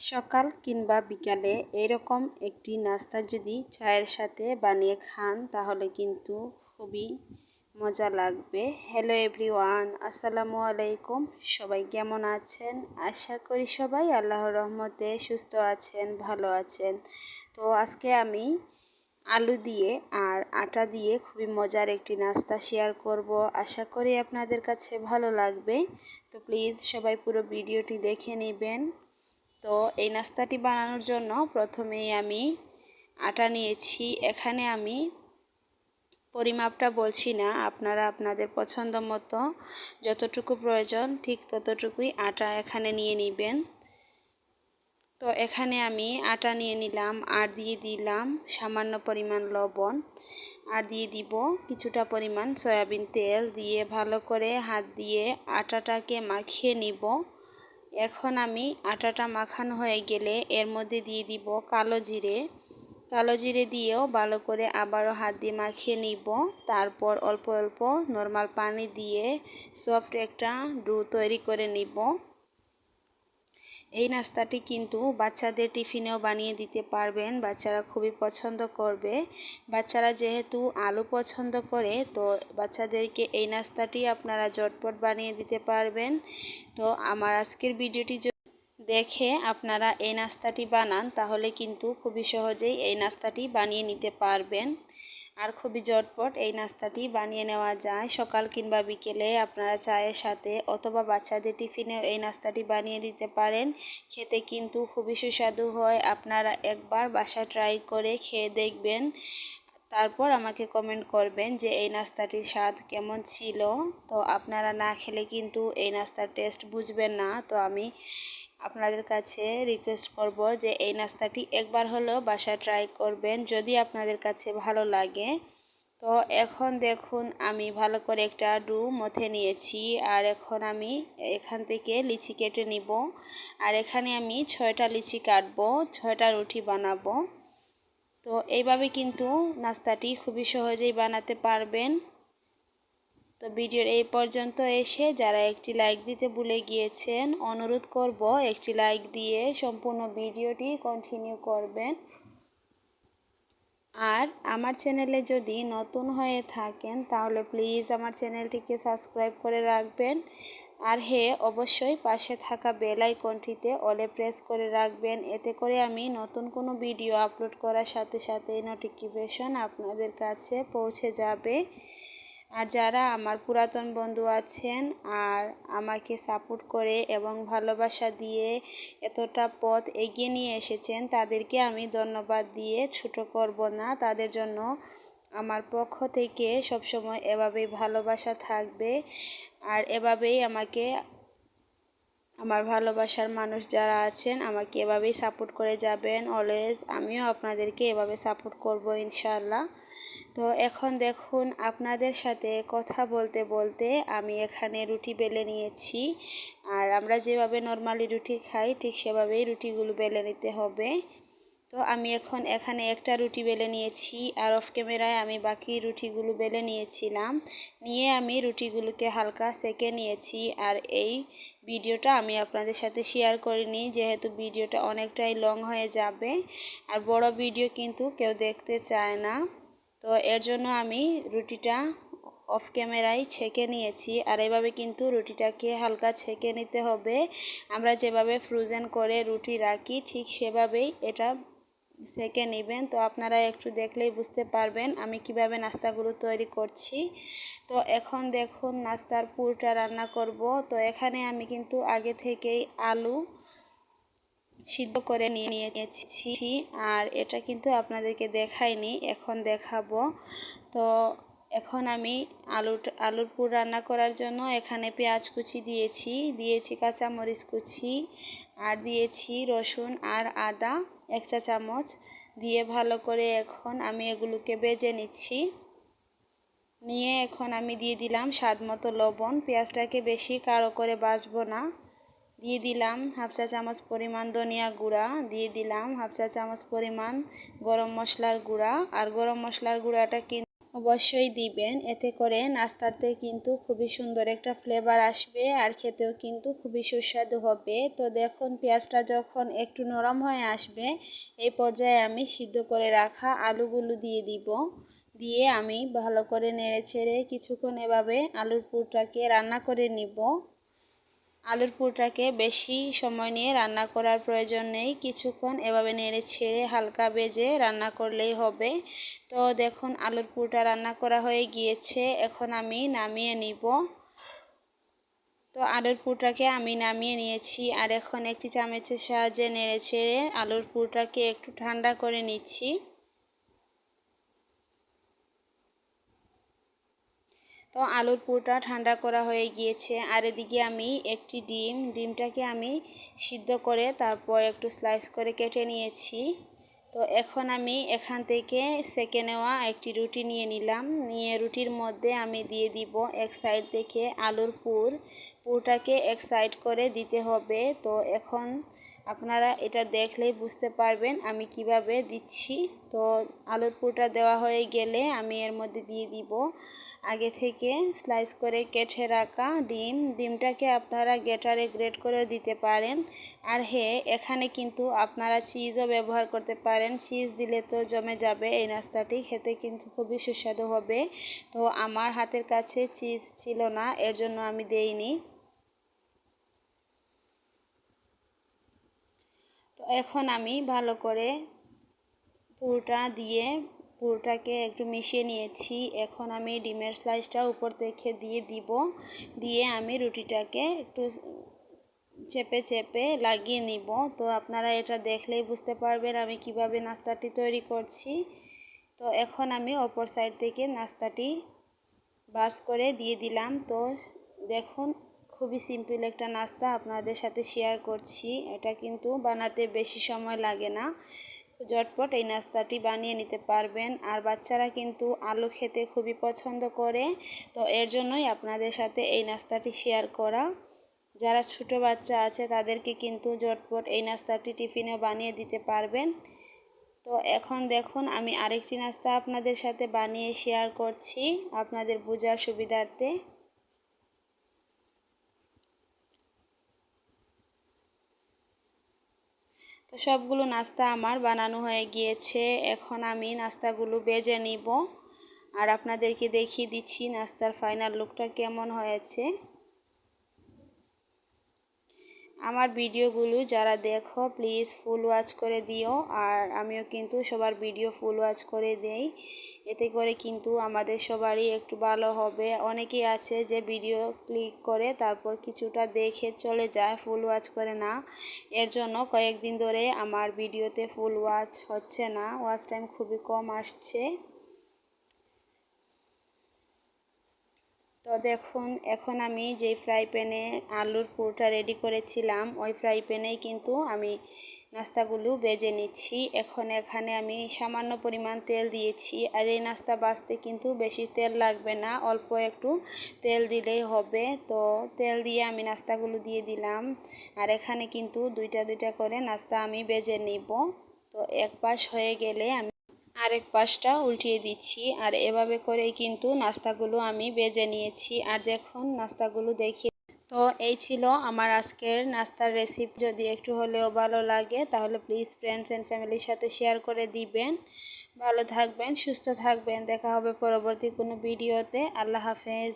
সকাল কিংবা বিকালে এরকম একটি নাস্তা যদি চায়ের সাথে বানিয়ে খান, তাহলে কিন্তু খুবই মজা লাগবে। হ্যালো এভরিওয়ান আসসালামু আলাইকুম। সবাই কেমন আছেন? আশা করি সবাই আল্লাহর রহমতে সুস্থ আছেন, ভালো আছেন। তো আজকে আমি আলু দিয়ে আর আটা দিয়ে খুবই মজার একটি নাস্তা শেয়ার করব। আশা করি আপনাদের কাছে ভালো লাগবে। তো প্লিজ সবাই পুরো ভিডিওটি দেখে নেবেন। তো এই নাস্তাটি বানানোর জন্য প্রথমেই আমি আটা নিয়েছি। এখানে আমি পরিমাপটা বলছি না, আপনারা আপনাদের পছন্দ মতো যতটুকু প্রয়োজন ঠিক ততটুকুই আটা এখানে নিয়ে নেবেন। তো এখানে আমি আটা নিয়ে নিলাম, আর দিয়ে দিলাম সামান্য পরিমাণ লবণ, আর দিয়ে দিব কিছুটা পরিমাণ সয়াবিন তেল, দিয়ে ভালো করে হাত দিয়ে আটাটাকে মাখিয়ে নিব। এখন আমি আটাটা মাখানো হয়ে গেলে এর মধ্যে দিয়ে দিব কালো জিরে। কালো জিরে দিয়েও ভালো করে আবারও হাত দিয়ে মাখিয়ে নিব। তারপর অল্প অল্প নর্মাল পানি দিয়ে সফট একটা ডু তৈরি করে নিব। এই নাস্তাটি কিন্তু বাচ্চাদের টিফিনেও বানিয়ে দিতে পারবেন। বাচ্চারা খুবই পছন্দ করবে। বাচ্চারা যেহেতু আলু পছন্দ করে, তো বাচ্চাদেরকে এই নাস্তাটি আপনারা জটপট বানিয়ে দিতে পারবেন। তো আমার আজকের ভিডিওটি দেখে আপনারা এই নাস্তাটি বানান, তাহলে কিন্তু খুবই সহজেই এই নাস্তাটি বানিয়ে নিতে পারবেন। আর খুবই জটপট এই নাস্তাটি বানিয়ে নেওয়া যায়। সকাল কিংবা বিকেলে আপনারা চায়ের সাথে অথবা বাচ্চাদের টিফিনেও এই নাস্তাটি বানিয়ে দিতে পারেন। খেতে কিন্তু খুবই সুস্বাদু হয়। আপনারা একবার বাসা ট্রাই করে খেয়ে দেখবেন। তারপর আমাকে কমেন্ট করবেন যে এই নাস্তাটির স্বাদ কেমন ছিল। তো আপনারা না খেলে কিন্তু এই নাস্তার টেস্ট বুঝবেন না। তো আমি আপনাদের কাছে রিকোয়েস্ট করব যে এই নাস্তাটি একবার হলেও বাসা ট্রাই করবেন যদি আপনাদের কাছে ভালো লাগে। তো এখন দেখুন, আমি ভালো করে একটা ডু মথে নিয়েছি আর এখন আমি এখান থেকে লিচি কেটে নিব। আর এখানে আমি ছয়টা লিচি কাটবো, ছয়টা রুটি বানাবো। তো এইভাবে কিন্তু নাস্তাটি খুবই সহজেই বানাতে পারবেন। তো ভিডিওর এই পর্যন্ত এসে যারা একটি লাইক দিতে ভুলে গিয়েছেন, অনুরোধ করব একটি লাইক দিয়ে সম্পূর্ণ ভিডিওটি কন্টিনিউ করবেন। আর আমার চ্যানেলে যদি নতুন হয়ে থাকেন, তাহলে প্লিজ আমার চ্যানেলটিকে সাবস্ক্রাইব করে রাখবেন। আর হে, অবশ্যই পাশে থাকা বেল আইকনটিতে অলে প্রেস করে রাখবেন। এতে করে আমি নতুন কোনো ভিডিও আপলোড করার সাথে সাথে নোটিফিকেশন আপনাদের কাছে পৌঁছে যাবে। আর যারা আমার পুরাতন বন্ধু আছেন আর আমাকে সাপোর্ট করে এবং ভালোবাসা দিয়ে এতটা পথ এগিয়ে নিয়ে এসেছেন, তাদেরকে আমি ধন্যবাদ দিয়ে ছোট করব না। তাদের জন্য আমার পক্ষ থেকে সবসময় এভাবেই ভালোবাসা থাকবে। আর এভাবেই আমাকে, আমার ভালোবাসার মানুষ যারা আছেন, আমাকে এভাবেই সাপোর্ট করে যাবেন অলওয়েজ আমিও আপনাদেরকে এভাবে সাপোর্ট করব ইনশাল্লাহ তো এখন দেখুন, আপনাদের সাথে কথা বলতে বলতে আমি এখানে রুটি বেলে নিয়েছি। আর আমরা যেভাবে নর্মালি রুটি খাই, ঠিক সেভাবেই রুটিগুলো বেলে নিতে হবে। তো আমি এখন এখানে একটা রুটি বেলে নিয়েছি আর অফ ক্যামেরায় আমি বাকি রুটিগুলো বেলে নিয়েছিলাম। নিয়ে আমি রুটিগুলোকে হালকা সেকে নিয়েছি আর এই ভিডিওটা আমি আপনাদের সাথে শেয়ার করিনি, যেহেতু ভিডিওটা অনেকটাই লং হয়ে যাবে আর বড় ভিডিও কিন্তু কেউ দেখতে চায় না। তো এর জন্য আমি রুটিটা অফ ক্যামেরায় ছেঁকে নিয়েছি আর এভাবে কিন্তু রুটিটাকে হালকা ছেঁকে নিতে হবে। আমরা যেভাবে ফ্রোজেন করে রুটি রাখি, ঠিক সেভাবেই এটা সেঁকে নেবেন তো আপনারা একটু দেখলেই বুঝতে পারবেন আমি কীভাবে নাস্তাগুলো তৈরি করছি। তো এখন দেখুন নাস্তার পুরটা রান্না করব। তো এখানে আমি কিন্তু আগে থেকেই আলু সিদ্ধ করে নিয়ে নিয়েছি আর এটা কিন্তু আপনাদেরকে দেখাইনি, এখন দেখাবো। তো এখন আমি আলু আলুর পুর রান্না করার জন্য এখানে পেঁয়াজ কুচি দিয়েছি দিয়েছি কাঁচামরিচ কুচি, আর দিয়েছি রসুন আর আদা। এক চা চামচ দিয়ে ভালো করে এখন আমি এগুলোকে বেজে নিচ্ছি। নিয়ে এখন আমি দিয়ে দিলাম স্বাদ মতো লবণ। পেঁয়াজটাকে বেশি কারও করে বাছবো না। দিয়ে দিলাম হাফ চা চামচ পরিমাণ ধনিয়া গুঁড়া। দিয়ে দিলাম হাফ চা চামচ পরিমাণ গরম মশলার গুঁড়া। আর গরম মশলার গুঁড়াটা কিন্তু অবশ্যই দিবেন। এতে করে নাস্তাতে কিন্তু খুবই সুন্দর একটা ফ্লেভার আসবে আর খেতেও কিন্তু খুবই সুস্বাদু হবে। তো দেখুন, পেঁয়াজটা যখন একটু নরম হয়ে আসবে, এই পর্যায়ে আমি সিদ্ধ করে রাখা আলুগুলো দিয়ে দিব। দিয়ে আমি ভালো করে নেড়ে ছেড়ে কিছুক্ষণ এভাবে আলুর পুরটাকে রান্না করে নিব। আলুর পুরটাকে বেশি সময় নিয়ে রান্না করার প্রয়োজন নেই। কিছুক্ষণ এভাবে নেড়ে ছেড়ে হালকা বেজে রান্না করলেই হবে। তো দেখুন, আলুর পুরটা রান্না করা হয়ে গিয়েছে। এখন আমি নামিয়ে নিব। তো আলুর পুরটাকে আমি নামিয়ে নিয়েছি। আর এখন একটি চামচের সাহায্যে নেড়ে ছেড়ে আলুর পুরটাকে একটু ঠান্ডা করে নিচ্ছি। তো আলুর পুরটা ঠান্ডা করা হয়ে গিয়েছে। আর এদিকে আমি একটি ডিম, ডিমটাকে আমি সিদ্ধ করে তারপর একটু স্লাইস করে কেটে নিয়েছি। তো এখন আমি এখান থেকে সেকে নেওয়া একটি রুটি নিয়ে নিলাম। নিয়ে রুটির মধ্যে আমি দিয়ে দিব এক সাইড থেকে আলুর পুর। পুরটাকে এক সাইড করে দিতে হবে। তো এখন আপনারা এটা দেখলেই বুঝতে পারবেন আমি কীভাবে দিচ্ছি। তো আলুর পুরটা দেওয়া হয়ে গেলে আমি এর মধ্যে দিয়ে দিব আগে থেকে স্লাইস করে কেটে রাখা ডিম। ডিমটাকে আপনারা গেটারে গ্রেট করেও দিতে পারেন। আর হে, এখানে কিন্তু আপনারা চিজও ব্যবহার করতে পারেন। চিজ দিলে তো জমে যাবে এই নাস্তাটি, খেতে কিন্তু খুবই সুস্বাদু হবে। তো আমার হাতের কাছে চিজ ছিল না, এর জন্য আমি দেইনি। তো এখন আমি ভালো করে পুরোটা দিয়ে পুরোটাকে একটু মিশিয়ে নিয়েছি। এখন আমি ডিমের স্লাইসটা উপর থেকে দিয়ে দিব। দিয়ে আমি রুটিটাকে একটু চেপে চেপে লাগিয়ে নিব। তো আপনারা এটা দেখলেই বুঝতে পারবেন আমি কীভাবে নাস্তাটি তৈরি করছি। তো এখন আমি অপর সাইড থেকে নাস্তাটি বাস করে দিয়ে দিলাম। তো দেখুন, খুবই সিম্পল একটা নাস্তা আপনাদের সাথে শেয়ার করছি। এটা কিন্তু বানাতে বেশি সময় লাগে না। ঝটপট এই নাস্তাটি বানিয়ে নিতে পারবেন। আর বাচ্চারা কিন্তু আলু খেতে খুবই পছন্দ করে। তো এর জন্যই আপনাদের সাথে এই নাস্তাটি শেয়ার করা। যারা ছোট বাচ্চা আছে, তাদেরকে কিন্তু ঝটপট এই নাস্তাটি টিফিনে বানিয়ে দিতে পারবেন। তো এখন দেখুন, আমি আরেকটি নাস্তা আপনাদের সাথে বানিয়ে শেয়ার করছি আপনাদের বোঝার সুবিধার্থে। তো সবগুলো নাস্তা আমার বানানো হয়ে গিয়েছে। এখন আমি নাস্তাগুলো বেজে নিব। আর আপনাদেরকে দেখিয়ে দিচ্ছি নাস্তার ফাইনাল লুকটা কেমন হয়েছে। আমার ভিডিওগুলো যারা দেখো প্লিজ ফুল ওয়াচ করে দিও। আর আমিও কিন্তু সবার ভিডিও ফুল ওয়াচ করে দেই। এতে করে কিন্তু আমাদের সবারই একটু ভালো হবে। অনেকেই আছে যে ভিডিও ক্লিক করে, তারপর কিছুটা দেখে চলে যায় ফুল ওয়াচ করে না। এর জন্য কয়েকদিন ধরে আমার ভিডিওতে ফুল ওয়াচ হচ্ছে না। ওয়াচ টাইম খুবই কম আসছে। তো দেখুন, এখন আমি যে ফ্রাই প্যানে আলুর পুরোটা রেডি করেছিলাম, ওই ফ্রাই প্যানেই কিন্তু আমি নাস্তাগুলো বেজে নিচ্ছি। এখন এখানে আমি সামান্য পরিমাণ তেল দিয়েছি আর এই নাস্তা বাঁচতে কিন্তু বেশি তেল লাগবে না, অল্প একটু তেল দিলেই হবে। তো তেল দিয়ে আমি নাস্তাগুলো দিয়ে দিলাম আর এখানে কিন্তু দুইটা দুইটা করে নাস্তা আমি বেজে নিব। তো এক পাশ হয়ে গেলে আমি আরেক পাশটা উল্টিয়ে দিচ্ছি, আর এভাবে করেই কিন্তু নাস্তাগুলো আমি বেজে নিয়েছি। আর দেখুন, নাস্তাগুলো দেখি। তো এই ছিল আমার আজকের নাস্তার রেসিপি যদি একটু হলেও ভালো লাগে, তাহলে প্লিজ ফ্রেন্ডস অ্যান্ড ফ্যামিলির সাথে শেয়ার করে দিবেন। ভালো থাকবেন, সুস্থ থাকবেন। দেখা হবে পরবর্তী কোনো ভিডিওতে আল্লাহ হাফেজ।